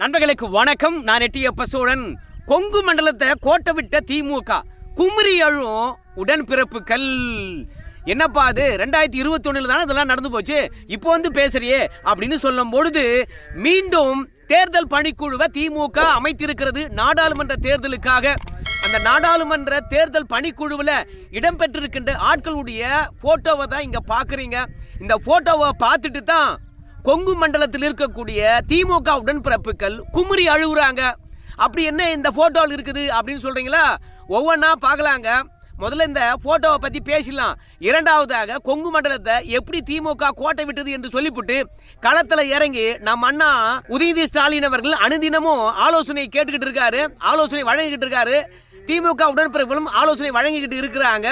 நண்பர்களுக்கு வணக்கம். நான் எட்டியப்ப சோழன் கொங்கு மண்டலத்தை கோட்டை விட்ட திமுக. குமரி அழும் உடன்பிறப்புகள். என்னப்பா அது? ரெண்டாயிரத்தி இருபத்தி தானே இதெல்லாம் நடந்து போச்சு? இப்போ வந்து பேசுறியே அப்படின்னு சொல்லும் பொழுது மீண்டும் தேர்தல் பணிக்குழுவை திமுக அமைத்திருக்கிறது நாடாளுமன்ற தேர்தலுக்காக. அந்த நாடாளுமன்ற தேர்தல் பணிக்குழுவில் இடம்பெற்றிருக்கின்ற ஆட்களுடைய போட்டோவை தான் இங்கே பார்க்குறீங்க இந்த போட்டோவை பார்த்துட்டு தான் கொங்கு மண்டலத்தில் இருக்கக்கூடிய திமுக உடன்பிறப்புகள் குமுறி அழுகுறாங்க அப்படி என்ன இந்த போட்டோவில் இருக்குது அப்படின்னு சொல்றீங்களா? ஒவ்வொன்றா பார்க்கலாங்க. முதல்ல இந்த போட்டோவை பத்தி பேசலாம் இரண்டாவதாக கொங்கு மண்டலத்தை எப்படி திமுக கோட்டை விட்டது என்று சொல்லிவிட்டு களத்துல இறங்கி நம்ம அண்ணா உதயநிதி ஸ்டாலின் அவர்கள் அனுதினமும் ஆலோசனை கேட்டுக்கிட்டு இருக்காரு ஆலோசனை வழங்கிக்கிட்டு இருக்காரு. திமுக உடன்பிறப்புகளும் ஆலோசனை வழங்கிக்கிட்டு இருக்கிறாங்க.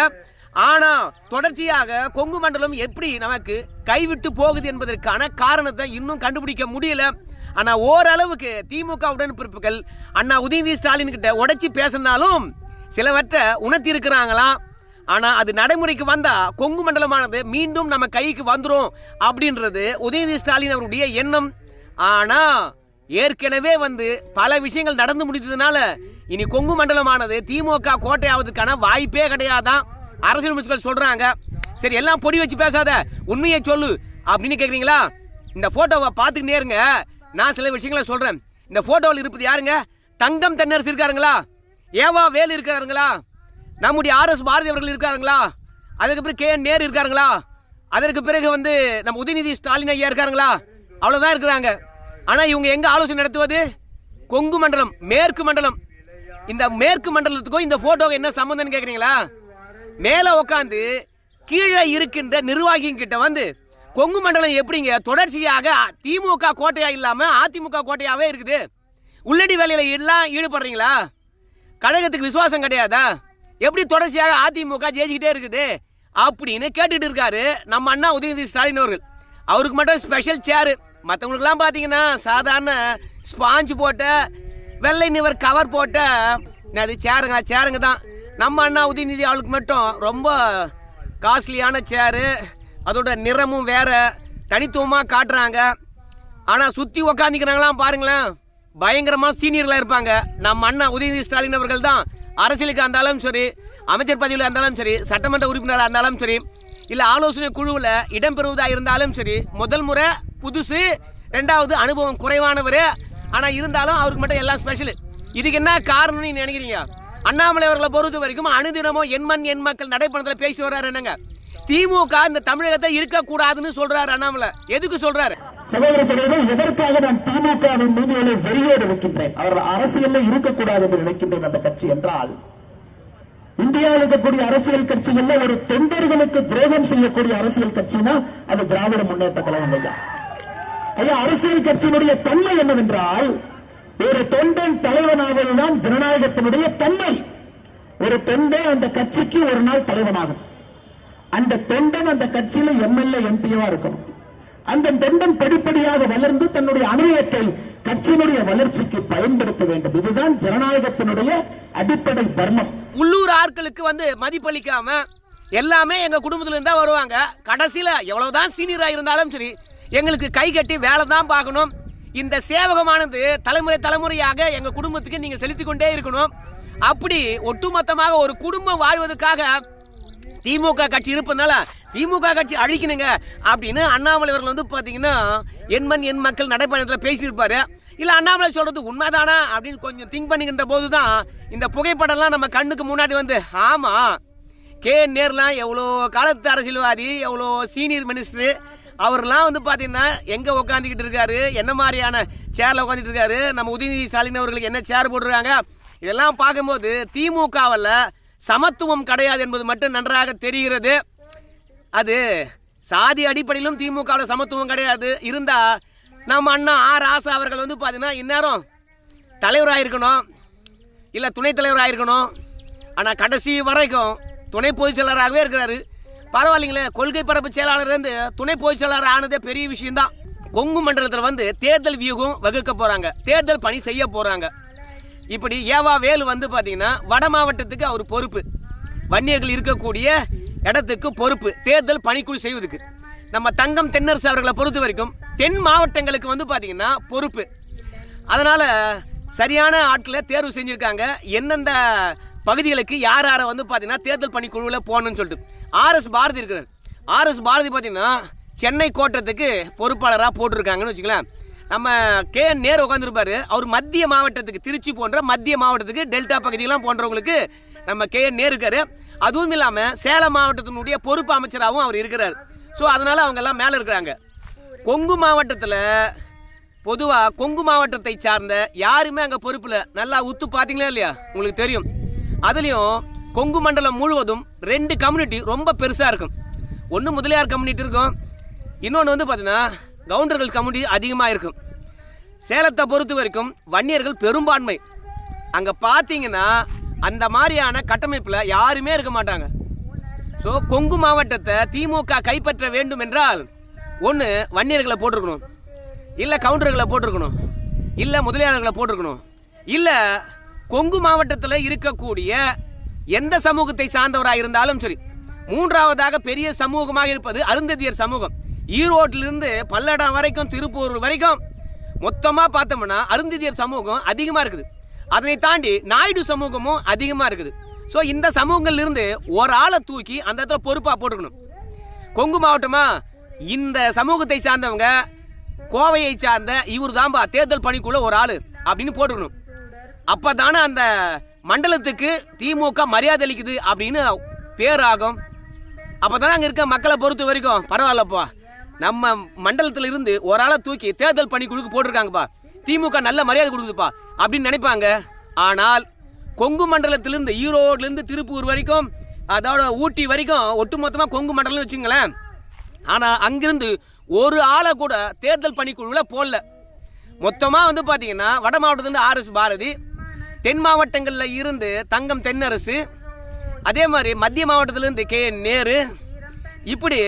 ஆனா தொடர்ச்சியாக கொங்கு மண்டலம் எப்படி நமக்கு கைவிட்டு போகுது என்பதற்கான காரணத்தை இன்னும் கண்டுபிடிக்க முடியல. ஆனா ஓரளவுக்கு திமுக உடன்பிறப்புகள் அண்ணா உதயநிதி ஸ்டாலின் கிட்ட உடைச்சி பேசினாலும் சிலவற்றை உணர்த்தி இருக்கிறாங்களாம் ஆனா அது நடைமுறைக்கு வந்தா கொங்கு மண்டலமானது மீண்டும் நம்ம கைக்கு வந்துடும் அப்படின்றது உதயநிதி ஸ்டாலின் அவருடைய எண்ணம். ஆனா ஏற்கனவே வந்து பல விஷயங்கள் நடந்து முடிந்ததுனால இனி கொங்கு மண்டலமானது திமுக கோட்டையாவதுக்கான வாய்ப்பே கிடையாதான் அரசியல் அமைச்சர்கள் சொல்றாங்க. சரி எல்லாம் பொடி வச்சு பேசாத. உண்மையை சொல்லு. அப்படின்னு கேக்குறீங்களா? இந்த போட்டோவை பார்த்துக்கிட்டே இருங்க. நான் சில விஷயங்களை சொல்றேன். இந்த போட்டோவில் இருப்பது யாருங்க? தங்கம் தென்னரசு இருக்காருங்களா? ஏவா வேல் இருக்காருங்களா? நம்முடைய ஆர்எஸ் பாரதி அவர்கள் இருக்காருங்களா? அதுக்கப்புறம் கே என் நேரு இருக்காருங்களா? அதற்கு பிறகு வந்து நம்ம உதயநிதி ஸ்டாலின் ஐயா இருக்காருங்களா? அவ்வளோதான் இருக்கிறாங்க. ஆனால் இவங்க எங்கே ஆலோசனை நடத்துவது? கொங்கு மண்டலம் மேற்கு மண்டலம். இந்த மேற்கு மண்டலத்துக்கும் இந்த போட்டோக்கு என்ன சம்மந்தம்னு கேட்குறீங்களா மேலே உட்காந்து கீழே இருக்கின்ற நிர்வாகிங்கிட்ட வந்து கொங்கு மண்டலம் எப்படிங்க? தொடர்ச்சியாக திமுக கோட்டையா இல்லாம அதிமுக கோட்டையாவே இருக்குது. உள்ளடி வேலையில எல்லாம் ஈடுபடுறீங்களா? கழகத்துக்கு விசுவாசம் கிடையாதா? எப்படி தொடர்ச்சியாக அதிமுக ஜெயிச்சுக்கிட்டே இருக்குது? அப்படின்னு கேட்டுட்டு இருக்காரு நம்ம அண்ணா உதயநிதி ஸ்டாலின் அவர்கள். அவருக்கு மட்டும் ஸ்பெஷல் சேரு மற்றவங்களுக்குலாம் பார்த்தீங்கன்னா சாதாரண ஸ்பாஞ்சு போட்ட வெள்ளை நிவர் கவர் போட்ட அது சேருங்க சேருங்க தான். நம்ம அண்ணா உதயநிதி ஆளுக்கு மட்டும் ரொம்ப காஸ்ட்லியான சேரு அதோட நிறமும் வேற தனித்துவமாக காட்டுறாங்க. ஆனால் சுற்றி உக்காந்துக்கிறாங்களாம் பாருங்களேன். பயங்கரமாக சீனியர்களாக இருப்பாங்க. நம்ம அண்ணா உதயநிதி ஸ்டாலின் அவர்கள் தான் அரசியலுக்கு இருந்தாலும் சரி அமைச்சர் பதவியில் இருந்தாலும் சரி சட்டமன்ற உறுப்பினராக இருந்தாலும் சரி இல்லை ஆலோசனை குழுவில் இடம்பெறுவதாக இருந்தாலும் சரி முதல் முறை புதுசு ரெண்டாவது அனுபவம் குறைவானவர். ஆனால் இருந்தாலும் அவருக்கு மட்டும் எல்லாம் ஸ்பெஷல் இதுக்கு என்ன காரணம்னு நீங்கள் நினைக்கிறீங்க? அண்ணாமலை அவர்களை பொறுத்த வரைக்கும் அனுதினமும் எண்மண் எண் மக்கள் நடைப்பணத்தில் பேசி வர்றாரு என்னங்க? திமுக இந்த தமிழகத்தை இருக்கக்கூடாதுன்னு சொல்றாரு அண்ணாமலை. எதுக்கு சொல்றாரு? சகோதர சகோதரர் எதற்காக நான் திமுகவின் மீதுகளை வெறியோடு வைக்கின்றேன் அவர்கள் அரசியலில் இருக்கக்கூடாது என்று நினைக்கின்றேன் அந்த கட்சி என்றால் இந்தியாவில் இருக்கக்கூடிய அரசியல் கட்சிகள்ல ஒரு தொண்டர்களுக்கு துரோகம் செய்யக்கூடிய அரசியல் கட்சினா அது திராவிட முன்னேற்ற கழகம் ஐயா. ஐயா அரசியல் கட்சியினுடைய தன்மை என்னவென்றால் ஒரு தொண்டன் தலைவனாவதுதான் ஜனநாயகத்தினுடைய தன்மை. ஒரு தொண்டன் அந்த கட்சிக்கு ஒரு நாள் தலைவனாகும். அந்த தொண்டன் அந்த கட்சியில எம்எல்ஏ எம்பியவா இருக்கணும். அந்த தொண்டன் படிப்படியாக வளர்ந்து தன்னுடைய அனுபவத்தை கட்சியினுடைய வளர்ச்சிக்கு பயன்படுத்த வேண்டும். இதுதான் ஜனநாயகத்தினுடைய அடிப்படை தர்மம். உள்ளூர் ஆட்களுக்கு வந்து மதிப்பளிக்காம எல்லாமே எங்க குடும்பத்துல இருந்தா வருவாங்க. கடைசியில எவ்வளவுதான் சீனியரா இருந்தாலும் சரி எங்களுக்கு கை கட்டி வேலை தான் பார்க்கணும். இந்த சேவகமானது தலைமுறை தலைமுறையாக எங்க குடும்பத்துக்கு நீங்க செலுத்தி கொண்டே இருக்கணும். அப்படி ஒட்டுமொத்தமாக ஒரு குடும்பம் வாழ்வதற்காக திமுக கட்சி இருப்பதுனால திமுக கட்சி அழிக்கணுங்க அப்படின்னு அண்ணாமலை அவர்கள் வந்து பாத்தீங்கன்னா எண்மண் எண் மக்கள் நடைப்பயணத்தில் பேசியிருப்பாரு. இல்ல அண்ணாமலை சொல்றது உண்மைதானா அப்படின்னு கொஞ்சம் திங்க் பண்ணிக்கின்ற போதுதான் இந்த புகைப்படம்லாம் நம்ம கண்ணுக்கு முன்னாடி வந்து ஆமா கே நேர்லாம் எவ்வளோ காலத்து அரசியல்வாதி எவ்வளோ சீனியர் மினிஸ்டர் அவர்லாம் வந்து பார்த்தீங்கன்னா எங்கே உட்காந்துக்கிட்டு இருக்காரு? என்ன மாதிரியான சேரில் உட்காந்துட்டு இருக்காரு? நம்ம உதயநிதி ஸ்டாலின் அவர்களுக்கு என்ன சேர் போட்டிருக்காங்க? இதெல்லாம் பார்க்கும்போது திமுகவில் சமத்துவம் கிடையாது என்பது மட்டும் நன்றாக தெரிகிறது. அது சாதி அடிப்படையிலும் திமுகவில் சமத்துவம் கிடையாது. இருந்தால் நம்ம அண்ணா ஆர் ஆசா அவர்கள் வந்து பார்த்தீங்கன்னா இந்நேரம் தலைவராக இருக்கணும். இல்லை துணைத் தலைவராக இருக்கணும். ஆனால் கடைசி வரைக்கும் துணை பொதுச் செயலராகவே இருக்கிறாரு. பரவாயில்லைங்களே கொள்கை பரப்பு செயலாளர் இருந்து துணை பொதுச் செயலாளர் ஆனதே பெரிய விஷயம்தான். கொங்கு மண்டலத்தில் வந்து தேர்தல் வியூகம் வகுக்க போறாங்க. தேர்தல் பணி செய்ய போறாங்க. இப்படி ஏவா வேலு வந்து பார்த்தீங்கன்னா வட மாவட்டத்துக்கு அவர் பொறுப்பு. வன்னியர்கள் இருக்கக்கூடிய இடத்துக்கு பொறுப்பு. தேர்தல் பணிக்குழு செய்வதுக்கு. நம்ம தங்கம் தென்னரசு அவர்களை பொறுத்த வரைக்கும் தென் மாவட்டங்களுக்கு வந்து பார்த்தீங்கன்னா பொறுப்பு. அதனால் சரியான ஆட்களை தேர்வு செஞ்சுருக்காங்க. எந்தெந்த பகுதிகளுக்கு யார் யாரை வந்து பார்த்தீங்கன்னா தேர்தல் பணிக்குழுவில் போகணும்னு சொல்லிட்டு. ஆர்எஸ் பாரதி இருக்கிறார். ஆர்எஸ் பாரதி பார்த்தீங்கன்னா சென்னை கோட்டத்துக்கு பொறுப்பாளராக போட்டிருக்காங்கன்னு வச்சுக்கலாம் நம்ம கே நேரு உட்காந்துருப்பாரு அவர் மத்திய மாவட்டத்துக்கு திருச்சி போன்ற மத்திய மாவட்டத்துக்கு டெல்டா பகுதியெல்லாம் போன்றவங்களுக்கு நம்ம கே நேரு இருக்கார். அதுவும் இல்லாமல் சேலம் மாவட்டத்தினுடைய பொறுப்பு அமைச்சராகவும் அவர் இருக்கிறார். ஸோ அதனால் அவங்க எல்லாம் மேலே இருக்கிறாங்க. கொங்கு மாவட்டத்தில் பொதுவாக கொங்கு மாவட்டத்தை சார்ந்த யாருமே அங்கே பொறுப்பில் நல்லா உத்து பார்த்தீங்களா இல்லையா? உங்களுக்கு தெரியும். அதுலேயும் கொங்கு மண்டலம் முழுவதும் ரெண்டு கம்யூனிட்டி ரொம்ப பெருசாக இருக்கும். ஒன்று முதலியார் கம்யூனிட்டி இருக்கும். இன்னொன்று வந்து பார்த்தீங்கன்னா கவுண்டர்கள் கம்யூனிட்டி அதிகமாக இருக்கும். சேலத்தை பொறுத்த வரைக்கும் வன்னியர்கள் பெரும்பான்மை. அங்கே பார்த்தீங்கன்னா அந்த மாதிரியான கட்டமைப்பில் யாருமே இருக்க மாட்டாங்க. ஸோ கொங்கு மாவட்டத்தை திமுக கைப்பற்ற வேண்டும் என்றால் ஒன்று வன்னியர்களை போட்டிருக்கணும். இல்லை கவுண்டர்களை போட்டிருக்கணும். இல்லை முதலியாளர்களை போட்டிருக்கணும். இல்லை கொங்கு மாவட்டத்தில் இருக்கக்கூடிய எந்த சமூகத்தை சார்ந்தவராக இருந்தாலும் சரி. மூன்றாவதாக பெரிய சமூகமாக இருப்பது அருந்ததியர் சமூகம். ஈரோட்டிலிருந்து பல்லடம் வரைக்கும் திருப்பூர் வரைக்கும் மொத்தமாக பார்த்தோம்னா அருந்ததியர் சமூகம் அதிகமாக இருக்குது. அதனை தாண்டி நாயுடு சமூகமும் அதிகமாக இருக்குது. ஸோ இந்த சமூகங்கள்ல இருந்து ஒரு ஆளை தூக்கி அந்த இடத்துல பொறுப்பாக போட்டுக்கணும். கொங்கு மாவட்டமாக இந்த சமூகத்தை சார்ந்தவங்க கோவையை சார்ந்த இவர் தான்பா தேர்தல் பணிக்குள்ள ஒரு ஆள் அப்படின்னு போட்டுக்கணும். அப்போ தானே அந்த மண்டலத்துக்கு திமுக மரியாதை அளிக்குது அப்படின்னு பேராகும். அப்பதானே அங்கே இருக்க மக்களை பொறுத்த வரைக்கும் பரவாயில்லப்பா. நம்ம மண்டலத்தில் இருந்து ஒரு ஆளை தூக்கி தேர்தல் பணிக்குழுக்கு போட்டிருக்காங்கப்பா. திமுக நல்ல மரியாதை கொடுக்குதுப்பா அப்படின்னு நினைப்பாங்க. ஆனால் கொங்கு மண்டலத்திலிருந்து ஈரோட்லேருந்து திருப்பூர் வரைக்கும் அதோட ஊட்டி வரைக்கும் ஒட்டுமொத்தமாக கொங்கு மண்டலம்னு வச்சுங்களேன் ஆனால் அங்கிருந்து ஒரு ஆளை கூட தேர்தல் பணிக்குழுவில் போடல. மொத்தமாக வந்து பார்த்தீங்கன்னா வட மாவட்டத்துலேருந்து ஆர்எஸ் பாரதி தென் மாவட்டங்களில் இருந்து தங்கம் தென்னரசு அதே மாதிரி மத்திய மாவட்டத்திலேருந்து கே நேரு இப்படி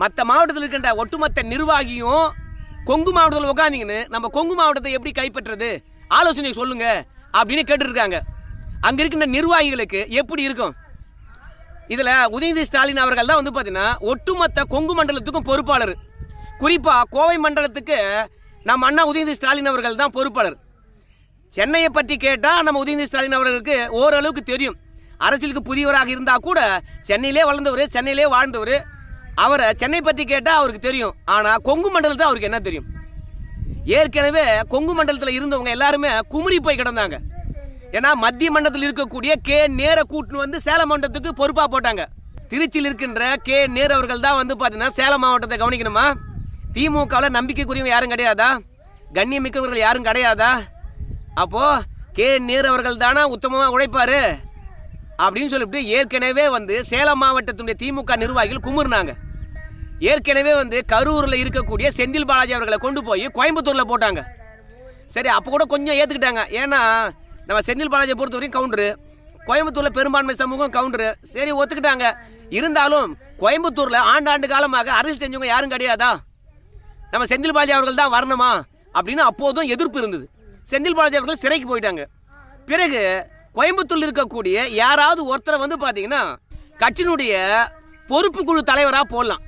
மற்ற மாவட்டத்தில் இருக்கின்ற ஒட்டுமொத்த நிர்வாகியும் கொங்கு மாவட்டத்தில் உட்காந்திங்கன்னு நம்ம கொங்கு மாவட்டத்தை எப்படி கைப்பற்றுறது? ஆலோசனை சொல்லுங்க அப்படின்னு கேட்டுருக்காங்க அங்கே இருக்கின்ற நிர்வாகிகளுக்கு எப்படி இருக்கும்? இதில் உதயநிதி ஸ்டாலின் அவர்கள் தான் வந்து பார்த்தீங்கன்னா ஒட்டுமொத்த கொங்கு மண்டலத்துக்கும் பொறுப்பாளர். குறிப்பாக கோவை மண்டலத்துக்கு நம்ம அண்ணா உதயநிதி ஸ்டாலின் அவர்கள் தான் பொறுப்பாளர். சென்னையை பற்றி கேட்டால் நம்ம உதயநிதி ஸ்டாலின் அவர்களுக்கு ஓரளவுக்கு தெரியும். அரசியலுக்கு புதியவராக இருந்தால் கூட சென்னையிலே வளர்ந்தவர் சென்னையிலே வாழ்ந்தவர். அவரை சென்னை பற்றி கேட்டால் அவருக்கு தெரியும். ஆனால் கொங்கு மண்டலத்தை அவருக்கு என்ன தெரியும்? ஏற்கனவே கொங்கு மண்டலத்தில் இருந்தவங்க எல்லாருமே குமுறி போய் கிடந்தாங்க. ஏன்னா மத்திய மண்டலத்தில் இருக்கக்கூடிய கே நேர கூட்டுன்னு வந்து சேலம் மண்டலத்துக்கு பொறுப்பாக போட்டாங்க. திருச்சியில் இருக்கின்ற கே நேர் அவர்கள் தான் வந்து பார்த்தீங்கன்னா சேலம் மாவட்டத்தை கவனிக்கணுமா? திமுகவில் நம்பிக்கைக்குரியவங்க யாரும் கிடையாதா? கண்ணியமிக்கவர்கள் யாரும் கிடையாதா? அப்போ கே நேர் அவர்கள் தானே உத்தமமாக உழைப்பாரு? அப்படின்னு சொல்லிவிட்டு ஏற்கனவே வந்து சேலம் மாவட்டத்துடைய திமுக நிர்வாகிகள் குமுறினாங்க. ஏற்கனவே வந்து கரூரில் இருக்கக்கூடிய செந்தில் பாலாஜி அவர்களை கொண்டு போய் கோயம்புத்தூரில் போட்டாங்க. சரி அப்போ கூட கொஞ்சம் ஏற்றுக்கிட்டாங்க ஏன்னா நம்ம செந்தில் பாலாஜியை பொறுத்த வரைக்கும் கவுண்டரு. கோயம்புத்தூரில் பெரும்பான்மை சமூகம் கவுண்டரு. சரி ஒத்துக்கிட்டாங்க. இருந்தாலும் கோயம்புத்தூரில் ஆண்டாண்டு காலமாக அரசு செஞ்சவங்க யாரும் கிடையாதா? நம்ம செந்தில் பாலாஜி அவர்கள் தான் வரணுமா? அப்படின்னு அப்போதும் எதிர்ப்பு இருந்தது. செந்தில் பாலாஜி அவர்கள் சிறைக்கு போயிட்டாங்க. பிறகு கோயம்புத்தூர் இருக்கக்கூடிய யாராவது ஒருத்தரை வந்து பார்த்தீங்கன்னா கட்சியினுடைய பொறுப்பு குழு தலைவராக போடலாம்.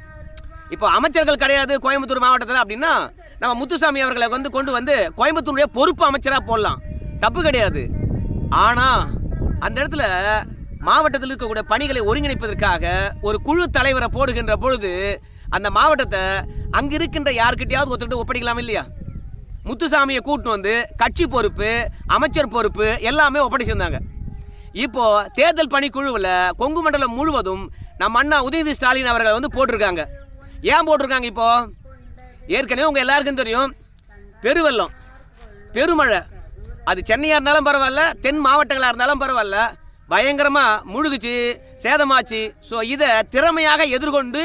இப்போ அமைச்சர்கள் கிடையாது கோயம்புத்தூர் மாவட்டத்தில் அப்படின்னா நம்ம முத்துசாமி அவர்களை வந்து கொண்டு வந்து கோயம்புத்தூருடைய பொறுப்பு அமைச்சராக போடலாம். தப்பு கிடையாது. ஆனால் அந்த இடத்துல மாவட்டத்தில் இருக்கக்கூடிய பணிகளை ஒருங்கிணைப்பதற்காக ஒரு குழு தலைவரை போடுகின்ற பொழுது அந்த மாவட்டத்தை அங்கே இருக்கின்ற யாருக்கிட்டையாவது ஒருத்தர்கிட்ட ஒப்படைக்கலாம் இல்லையா? முத்துசாமியை கூட்டு வந்து கட்சி பொறுப்பு அமைச்சர் பொறுப்பு எல்லாமே ஒப்படைச்சிருந்தாங்க இப்போ தேர்தல் பணிக்குழுவில் கொங்கு மண்டலம் முழுவதும் நம்ம அண்ணா உதயநிதி ஸ்டாலின் அவர்களை வந்து போட்டிருக்காங்க. ஏன் போட்டிருக்காங்க இப்போ? ஏற்கனவே உங்கள் எல்லாருக்கும் தெரியும் பெருவெள்ளம் பெருமழை. அது சென்னையாக இருந்தாலும் பரவாயில்ல தென் மாவட்டங்களாக இருந்தாலும் பரவாயில்ல. பயங்கரமாக முழுகுச்சு சேதமாச்சு. ஸோ இதை திறமையாக எதிர்கொண்டு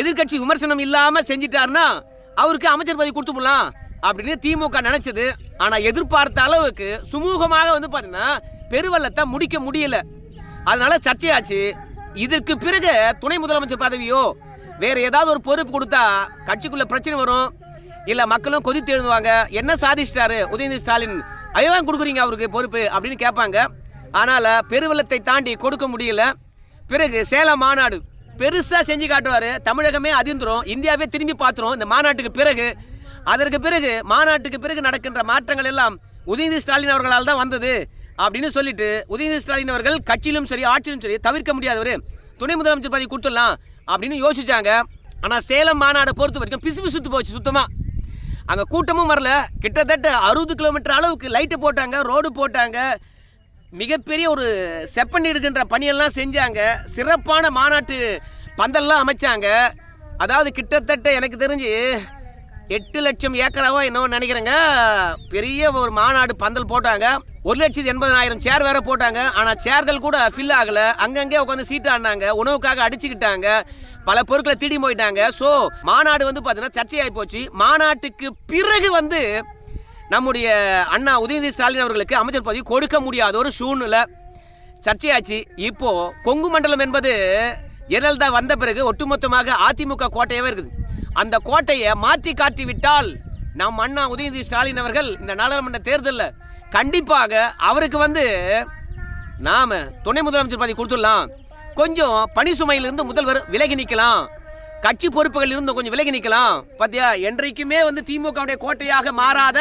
எதிர்க்கட்சி விமர்சனம் இல்லாமல் செஞ்சிட்டாருன்னா அவருக்கு அமைச்சர் பதவி கொடுத்து போடலாம் அப்படின்னு திமுக நினைச்சது. ஆனால் எதிர்பார்த்த அளவுக்கு சுமூகமாக வந்து பாத்தீங்கன்னா பெருவெள்ளத்தை முடிக்க முடியல. அதனால சர்ச்சையாச்சு. இதற்கு பிறகு துணை முதலமைச்சர் பதவியோ வேற ஏதாவது ஒரு பொறுப்பு கொடுத்தா கட்சிக்குள்ள பிரச்சனை வரும். இல்ல மக்களும் கொதித்து எழுதுவாங்க என்ன சாதிச்சிட்டாரு உதயநிதி ஸ்டாலின்? அயவான் கொடுக்குறீங்க அவருக்கு பொறுப்பு அப்படின்னு கேட்பாங்க. ஆனால பெருவெள்ளத்தை தாண்டி கொடுக்க முடியல. பிறகு சேலம் மாநாடு பெருசா செஞ்சு காட்டுவாரு. தமிழகமே அதிர்ந்துரும். இந்தியாவே திரும்பி பார்த்துரும். இந்த மாநாட்டுக்கு பிறகு அதற்கு பிறகு மாநாட்டுக்கு பிறகு நடக்கின்ற மாற்றங்கள் எல்லாம் உதயநிதி ஸ்டாலின் அவர்களால் தான் வந்தது அப்படின்னு சொல்லிட்டு உதயநிதி ஸ்டாலின் அவர்கள் கட்சியிலும் சரி ஆட்சியிலும் சரி தவிர்க்க முடியாதவர். துணை முதலமைச்சர் பதவி கொடுத்துடலாம் அப்படின்னு யோசிச்சாங்க. ஆனால் சேலம் மாநாடை பொறுத்த வரைக்கும் பிசு பிசுத்து போச்சு சுத்தமாக அங்கே கூட்டமும் வரல. கிட்டத்தட்ட அறுபது கிலோமீட்டர் அளவுக்கு லைட்டு போட்டாங்க ரோடு போட்டாங்க. மிகப்பெரிய ஒரு செப்பன் எடுக்கின்ற பணியெல்லாம் செஞ்சாங்க. சிறப்பான மாநாட்டு பந்தல்லாம் அமைச்சாங்க. அதாவது கிட்டத்தட்ட எனக்கு தெரிஞ்சு எட்டு லட்சம் ஏக்கராவோ என்னவோ நினைக்கிறேங்க. பெரிய ஒரு மாநாடு பந்தல் போட்டாங்க. ஒரு லட்சத்தி எண்பதாயிரம் சேர் வேற போட்டாங்க. ஆனால் சேர்கள் கூட ஃபில் ஆகலை. அங்கங்கே உட்காந்து சீட்டு ஆடினாங்க. உணவுக்காக அடிச்சுக்கிட்டாங்க. பல பொருட்களை திருடி போயிட்டாங்க ஸோ மாநாடு வந்து பார்த்தீங்கன்னா சர்ச்சையாகி போச்சு. மாநாட்டுக்கு பிறகு வந்து நம்முடைய அண்ணா உதயநிதி ஸ்டாலின் அவர்களுக்கு அமைச்சர் பதவி கொடுக்க முடியாத ஒரு சூழ்நிலை சர்ச்சையாச்சு. இப்போது கொங்கு மண்டலம் என்பது ஜெயலலிதா வந்த பிறகு ஒட்டுமொத்தமாக அதிமுக கோட்டையாகவே இருக்குது. அந்த கோட்டையை மாற்றி காட்டி விட்டால் நம் அண்ணா உதயநிதி ஸ்டாலின் அவர்கள் இந்த நாடாளுமன்ற தேர்தலில் கண்டிப்பாக அவருக்கு வந்து நாம் துணை முதலமைச்சர் பதவி கொடுத்துடலாம். கொஞ்சம் பணி சுமையிலிருந்து முதல்வர் விலகி நிற்கலாம். கட்சி பொறுப்புகளில் இருந்து கொஞ்சம் விலகி நிற்கலாம். பாத்தியா என்றைக்குமே வந்து திமுகவுடைய கோட்டையாக மாறாத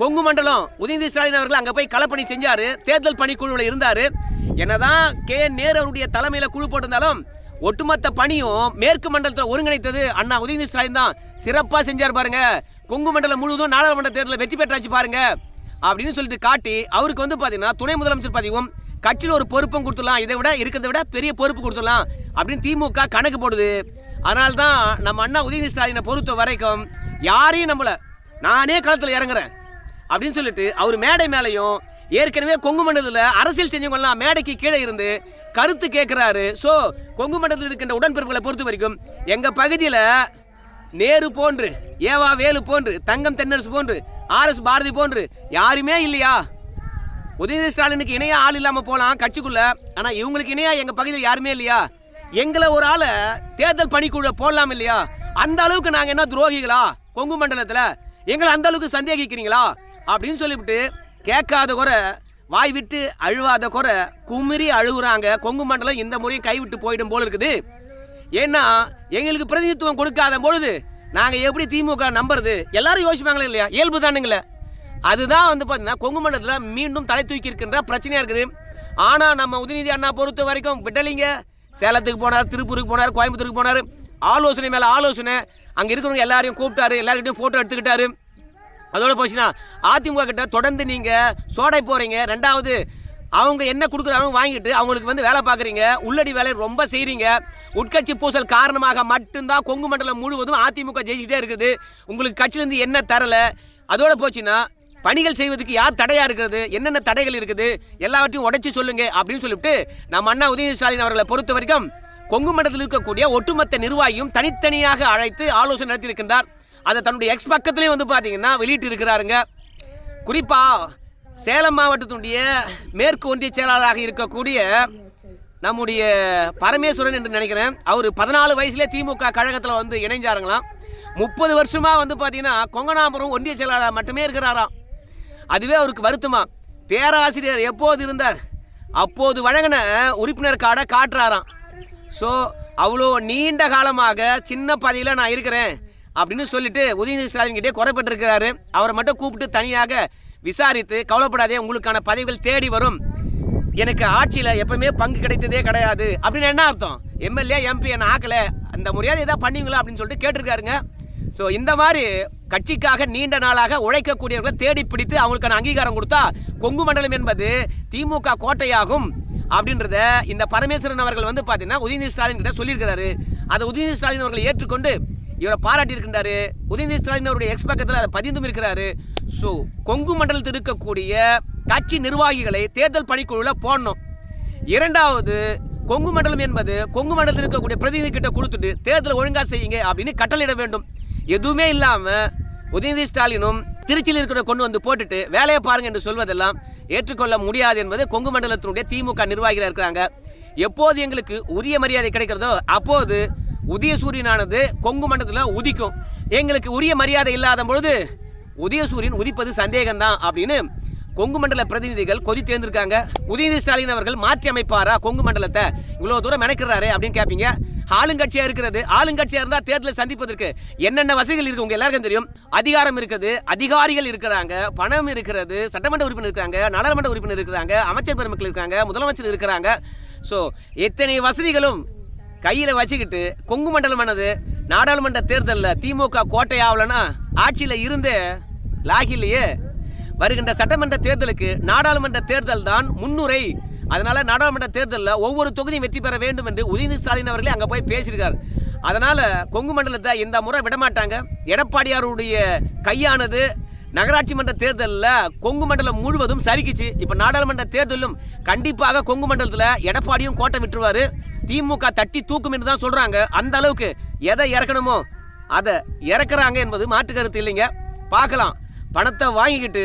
கொங்கு மண்டலம் உதயநிதி ஸ்டாலின் அவர்கள் அங்கே போய் களப்பணி செஞ்சார் தேர்தல் பணிக்குழுவில் இருந்தார். என்னதான் கே நேரு அவருடைய குழு போட்டிருந்தாலும் ஒட்டுமொத்த பணியும் மேற்கு மண்டலத்தில் ஒருங்கிணைத்தது அண்ணா உதயநிதி ஸ்டாலின் தான். சிறப்பாக செஞ்சார் பாருங்க. கொங்கு மண்டலம் முழுவதும் நாடாளுமன்ற தேர்தலில் வெற்றி பெற்றாச்சு பாருங்க. அப்படின்னு சொல்லிட்டு காட்டி அவருக்கு வந்து பார்த்தீங்கன்னா துணை முதலமைச்சர் பதவியும் கட்சியில் ஒரு பொறுப்பும் கொடுத்துடலாம். இதை விட இருக்கிறத விட பெரிய பொறுப்பு கொடுத்துடலாம் அப்படின்னு திமுக கணக்கு போடுது. அதனால தான் நம்ம அண்ணா உதயநிதி ஸ்டாலினை பொறுத்த வரைக்கும் யாரையும் நம்மளை நானே களத்தில் இறங்குறேன் அப்படின்னு சொல்லிட்டு அவர் மேடை மேலையும் ஏற்கனவே கொங்கு மண்டலத்தில் அரசியல் செஞ்சவங்கலாம் மேடைக்கு கீழே இருந்து கருத்து கேட்குறாரு ஸோ கொங்கு மண்டலத்தில் இருக்கின்ற உடன்பிறப்புகளை பொறுத்த வரைக்கும் எங்கள் பகுதியில் நேரு போன்று ஏவா வேலு போன்று தங்கம் தென்னரசு போன்று ஆர்எஸ் பாரதி போன்று யாருமே இல்லையா? உதயநிதி ஸ்டாலினுக்கு இணையா ஆள் இல்லாமல் போகலாம் கட்சிக்குள்ள ஆனால் இவங்களுக்கு இணையா எங்கள் பகுதியில் யாருமே இல்லையா? எங்களை ஒரு ஆளை தேர்தல் பணிக்குழு போடலாம் இல்லையா? அந்த அளவுக்கு நாங்கள் என்ன துரோகிகளா? கொங்கு மண்டலத்தில் எங்களை அந்த அளவுக்கு சந்தேகிக்கிறீங்களா? அப்படின்னு சொல்லிவிட்டு கேட்காத குறை வாய் விட்டு அழுவாத குறை குமிரி அழுகுறாங்க. கொங்கு மண்டலம் இந்த முறையும் கைவிட்டு போயிடும் போல இருக்குது. ஏன்னா எங்களுக்கு பிரதிநிதித்துவம் கொடுக்காத பொழுது நாங்கள் எப்படி திமுக நம்புறது? எல்லாரும் யோசிப்பாங்களே இல்லையா? இயல்பு தானுங்களே. அதுதான் வந்து பார்த்தீங்கன்னா கொங்கு மண்டலத்தில் மீண்டும் தலை தூக்கி இருக்கின்ற பிரச்சனையாக இருக்குது. ஆனால் நம்ம உதயநிதி அண்ணா பொறுத்த வரைக்கும் விடலிங்க சேலத்துக்கு போனார் திருப்பூருக்கு போனார் கோயம்புத்தூருக்கு போனார். ஆலோசனை மேலே ஆலோசனை. அங்கே இருக்கிறவங்க எல்லாரையும் கூப்பிட்டாரு எல்லாருக்கிட்டையும் ஃபோட்டோ எடுத்துக்கிட்டாரு. அதோட போச்சுன்னா அதிமுக கிட்ட தொடர்ந்து நீங்க சோடை போறீங்க. ரெண்டாவது அவங்க என்ன கொடுக்குறாங்க வாங்கிட்டு அவங்களுக்கு வந்து வேலை பார்க்குறீங்க உள்ளடி வேலை ரொம்ப செய்கிறீங்க உட்கட்சி பூசல் காரணமாக மட்டும்தான் கொங்கு மண்டலம் முழுவதும் அதிமுக ஜெயிச்சுட்டே இருக்குது. உங்களுக்கு கட்சியிலேருந்து என்ன தரலை? அதோட போச்சுன்னா பணிகள் செய்வதற்கு யார் தடையாக இருக்கிறது? என்னென்ன தடைகள் இருக்குது? எல்லாவற்றையும் உடச்சி சொல்லுங்க அப்படின்னு சொல்லிவிட்டு நம்ம அண்ணா உதயநிதி ஸ்டாலின் அவர்களை பொறுத்த வரைக்கும் கொங்கு மண்டலத்தில் இருக்கக்கூடிய ஒட்டுமொத்த நிர்வாகியும் தனித்தனியாக அழைத்து ஆலோசனை நடத்தியிருக்கின்றார். அதை தன்னுடைய எக்ஸ் பக்கத்துலேயும் வந்து பார்த்தீங்கன்னா வெளியிட்டு இருக்கிறாருங்க குறிப்பாக சேலம் மாவட்டத்தினுடைய மேற்கு ஒன்றிய செயலாளராக இருக்கக்கூடிய நம்முடைய பரமேஸ்வரன் என்று நினைக்கிறேன். அவர் பதினாலு வயசுலேயே திமுக கழகத்தில் வந்து இணைஞ்சாருங்களாம். முப்பது வருஷமாக வந்து பார்த்தீங்கன்னா கொங்கனாபுரம் ஒன்றிய செயலாளர் மட்டுமே இருக்கிறாராம். அதுவே அவருக்கு வருத்தமா. பேராசிரியர் எப்போது இருந்தார்? அப்போது வழங்கின உறுப்பினர் கார்டை காட்டுறாராம். ஸோ அவ்வளோ நீண்ட காலமாக சின்ன பதவியில் நான் இருக்கிறேன். அப்படின்னு சொல்லிட்டு உதயநிதி ஸ்டாலின் கிட்டே குறைப்பட்டிருக்கிறாரு. அவரை மட்டும் கூப்பிட்டு தனியாக விசாரித்து கவலைப்படாதே உங்களுக்கான பதவிகள் தேடி வரும். எனக்கு ஆட்சியில் எப்பவுமே பங்கு கிடைத்ததே கிடையாது. அப்படின்னு என்ன அர்த்தம்? எம்எல்ஏ எம்பி என்ன ஆக்கலை? அந்த முறையாவது எதாவது பண்ணுவீங்களா? அப்படின்னு சொல்லிட்டு கேட்டிருக்காருங்க. ஸோ இந்த மாதிரி கட்சிக்காக நீண்ட நாளாக உழைக்கக்கூடியவர்களை தேடி பிடித்து அவங்களுக்கான அங்கீகாரம் கொடுத்தா கொங்கு மண்டலம் என்பது திமுக கோட்டையாகும் அப்படின்றத இந்த பரமேஸ்வரன் அவர்கள் வந்து பார்த்தீங்கன்னா உதயநிதி ஸ்டாலின் கிட்ட சொல்லியிருக்கிறாரு. அதை உதயநிதி ஸ்டாலின் அவர்கள் ஏற்றுக்கொண்டு இவரை பாராட்டி இருக்கின்றாரு உதயநிதி ஸ்டாலின் அவருடைய எக்ஸ் பக்கத்தில் அதை பதிந்தும் இருக்கிறாரு. ஸோ கொங்கு மண்டலத்தில் இருக்கக்கூடிய கட்சி நிர்வாகிகளை தேர்தல் பணிக்குழுவில் போடணும். இரண்டாவது கொங்கு மண்டலம் என்பது கொங்கு மண்டலத்தில் இருக்கக்கூடிய பிரதிநிதி கிட்ட கொடுத்துட்டு தேர்தல் ஒழுங்காக செய்யுங்க அப்படின்னு கட்டளையிட வேண்டும். எதுவுமே இல்லாமல் உதயநிதி ஸ்டாலினும் திருச்சியில் இருக்கிற கொண்டு வந்து போட்டுட்டு வேலையை பாருங்க என்று சொல்வதெல்லாம் ஏற்றுக்கொள்ள முடியாது என்பது கொங்கு மண்டலத்தினுடைய திமுக நிர்வாகிகள் இருக்கிறாங்க. எப்போது எங்களுக்கு உரிய மரியாதை கிடைக்கிறதோ அப்போது உதயசூரியனானது கொங்கு மண்டலத்தில் உதிக்கும். எங்களுக்கு உரிய மரியாதை இல்லாத பொழுது உதயசூரியன் உதிப்பது சந்தேகம்தான் அப்படின்னு கொங்கு மண்டல பிரதிநிதிகள் கொதி தேர்ந்திருக்காங்க. உதயநிதி ஸ்டாலின் அவர்கள் மாற்றி அமைப்பாரா கொங்கு மண்டலத்தை? இவ்வளோ தூரம் மெனக்கிறாரு அப்படின்னு கேட்பீங்க ஆளுங்கட்சியாக இருக்கிறது. ஆளுங்கட்சியாக இருந்தால் தேர்தலை சந்திப்பதற்கு என்னென்ன வசதிகள் இருக்கு உங்க எல்லாருக்கும் தெரியும்? அதிகாரம் இருக்குது அதிகாரிகள் இருக்கிறாங்க பணம் இருக்கிறது சட்டமன்ற உறுப்பினர் இருக்காங்க நாடாளுமன்ற உறுப்பினர் இருக்கிறாங்க அமைச்சர் பெருமக்கள் இருக்காங்க முதலமைச்சர் இருக்கிறாங்க. ஸோ எத்தனை வசதிகளும் கையில் வச்சுக்கிட்டு கொங்கு மண்டலமானது நாடாளுமன்ற தேர்தலில் திமுக கோட்டை ஆகலைன்னா ஆட்சியில் இருந்தே லாகிலேயே வருகின்ற சட்டமன்ற தேர்தலுக்கு நாடாளுமன்ற தேர்தல் தான் முன்னுரை. அதனால் நாடாளுமன்ற தேர்தலில் ஒவ்வொரு தொகுதியும் வெற்றி பெற வேண்டும் என்று உதயநிதி ஸ்டாலின் அவர்களே அங்கே போய் பேசியிருக்கார். அதனால் கொங்கு மண்டலத்தை இந்த முறை விடமாட்டாங்க. எடப்பாடியாருடைய கையானது நகராட்சி மன்ற தேர்தலில் கொங்கு மண்டலம் முழுவதும் சரிக்குச்சு இப்போ நாடாளுமன்ற தேர்தலும் கண்டிப்பாக கொங்கு மண்டலத்தில் எடப்பாடியும் கோட்டை விட்டுருவாரு. திமுக தட்டி தூக்கும் என்று தான் சொல்கிறாங்க அந்த அளவுக்கு எதை இறக்கணுமோ அதை இறக்குறாங்க என்பது மாற்று கருத்து இல்லைங்க. பார்க்கலாம். பணத்தை வாங்கிக்கிட்டு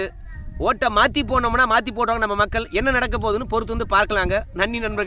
ஓட்டை மாற்றி போனோம்னா மாற்றி போடுறாங்க நம்ம மக்கள். என்ன நடக்க போகுதுன்னு பொறுத்து வந்து பார்க்கலாங்க. நன்றி நண்பர்கள்.